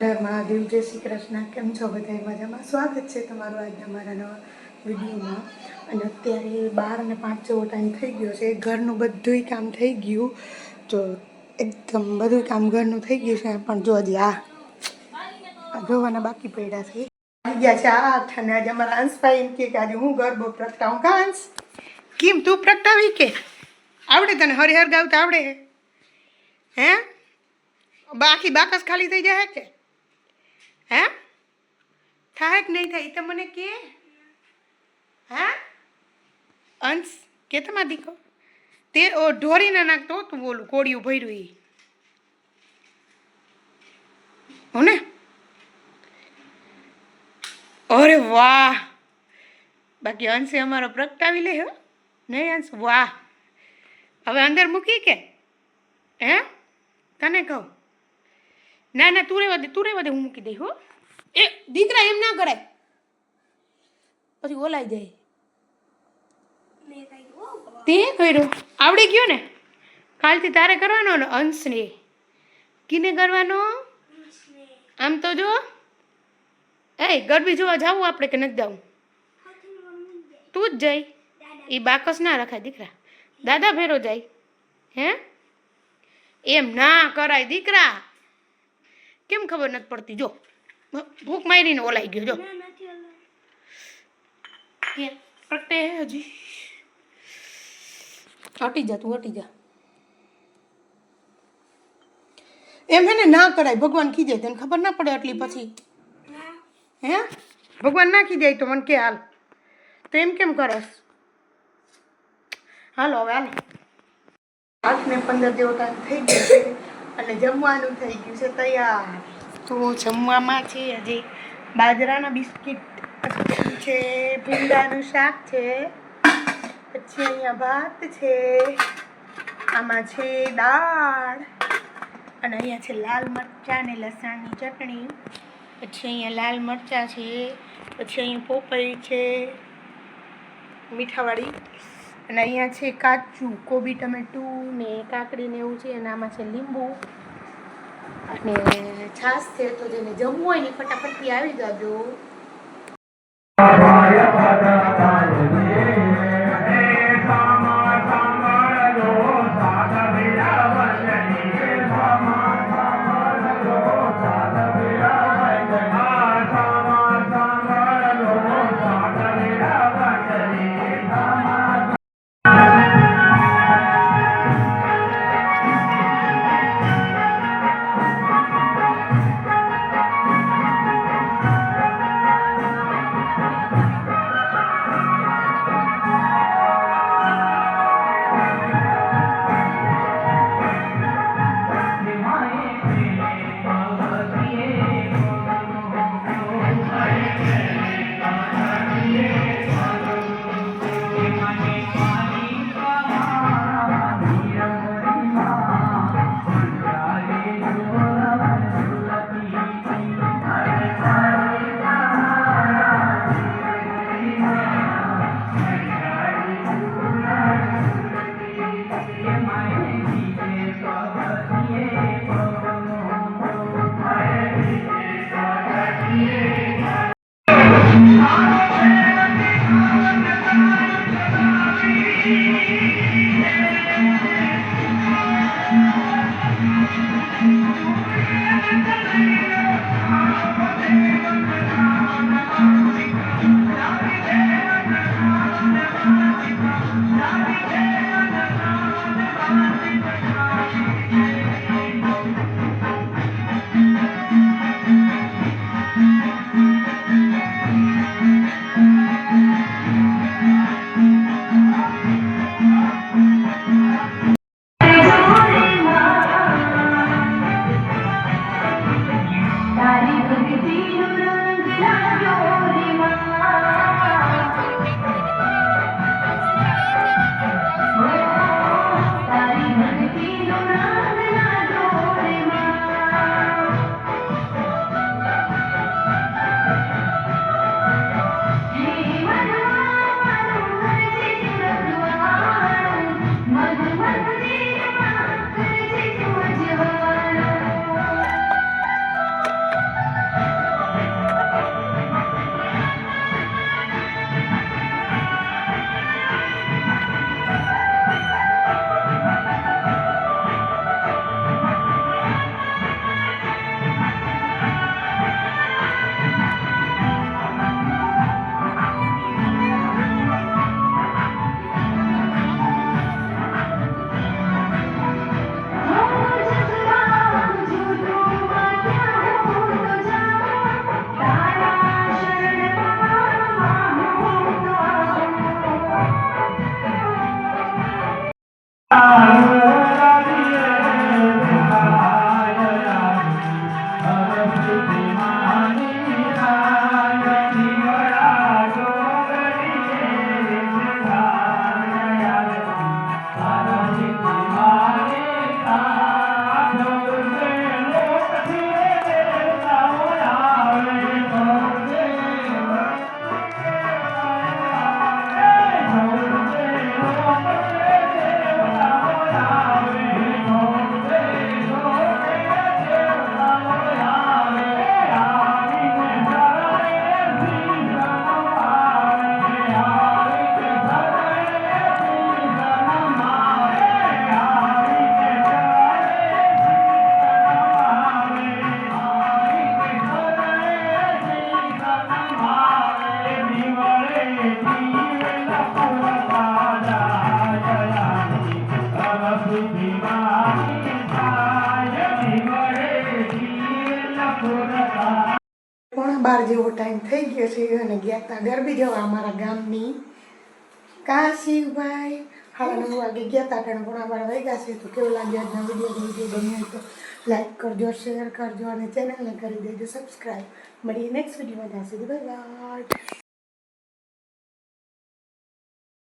મહાદેવ જય શ્રી કૃષ્ણ. કેમ છો બધા મજામાં? સ્વાગત છે તમારું આજના મારા નવા વિડીયોમાં. અને અત્યારે બાર અને પાંચ જેવો ટાઈમ થઈ ગયો છે. ઘરનું બધુંય કામ થઈ ગયું. તો એકદમ બધું કામ ઘરનું થઈ ગયું છે, પણ જો હજી આ જોવાના બાકી પડ્યા છે. આવી ગયા છે આઠ અને આજે અમારા અંશભાઈ એમ કે આજે હું ગરબો પ્રગટાવું. કા અંશ કેમ તું પ્રગટાવી કે? આવડે તને હરિહર ગાવતા આવડે. હે? બાકી બાકસ ખાલી થઈ જાય કે? હે? થાય કે નહીં થાય એ તો મને કે. હે? અંશ, કે તમારા દીકો તે ઓ ઢોરી નાખતો તું બોલું કોળિયું ભર્યું એ હો ને? અરે વાહ! બાકી અંશે અમારો પ્રગટાવી લે નહીં અંશ, વાહ! હવે અંદર મૂકી કે? હે? તને કહું. ના ના, તું રે દે, તું રે દે, હું મૂકી દઈ હો. એ, દીકરા, એમ ના કરાય. પછી ઓલાઈ જાય. તે કર્યું. આવડી ગયો ને? કાલથી તારે કરવાનો ને અંશને. કિને કરવાનો? આમ તો જો. એ, ગરબી જોવા જાવું આપણે કે નથી જવું? તું જ જઈ એ બાકસ ના રખાય દીકરા. દાદા ભેરો જાય. હે? એમ ના કરાય દીકરા. કેમ ખબર નથી પડતી? જો ભૂખ મારીને ઓલાઈ ગયો જો. પ્રગટે હજી. હટી જા તું હટી જા. એમ હે ને ના કરાય ભગવાન ખીજાય તને ખબર ના પડે આટલી પછી. હે? ભગવાન ના ખીજાય તો મને કે હાલ. તો એમ કેમ કરસ? હાલો હવે હાલ. આઠ ને પંદર જેવો ટાઈમ થઈ ગયો છે. અને જમવાનું થઈ ગયું છે તૈયાર. તો જમવામાં છે હજી બાજરાના બિસ્કિટ છે ભીંડાનું શાક છે, પછી અહીંયા ભાત છે, આમાં છે દાળ, અને અહીંયા છે લાલ મરચાં ને લસણની ચટણી, પછી અહીંયા લાલ મરચાં છે, પછી અહીંયા પોપઈ છે, મીઠાવાળી અને અહીંયા છે કાચું કોબી, ટમેટું ને કાકડી ને એવું છે, અને આમાં છે લીંબુ. અને છાશ છે, તો જેને જમવું હોય ને ફટાફટથી આવી જાજો. તારી પોણા બાર જેવો ટાઈમ થઈ ગયો છે અને ગયા તા ગરબી જવા અમારા ગામની. કાશીભાઈ હાલ નવ વાગે ગયા હતા ટાણે ઘણા બાર વાગ્યા છે, તો કેવું લાગ્યો આજના વીડિયો વીડિયો ગમ્યો તો લાઈક કરજો શેર કરજો અને ચેનલને કરી દેજો સબસ્ક્રાઈબ મળીએ નેક્સ્ટ વિડીયોમાં ત્યાં સુધી બાય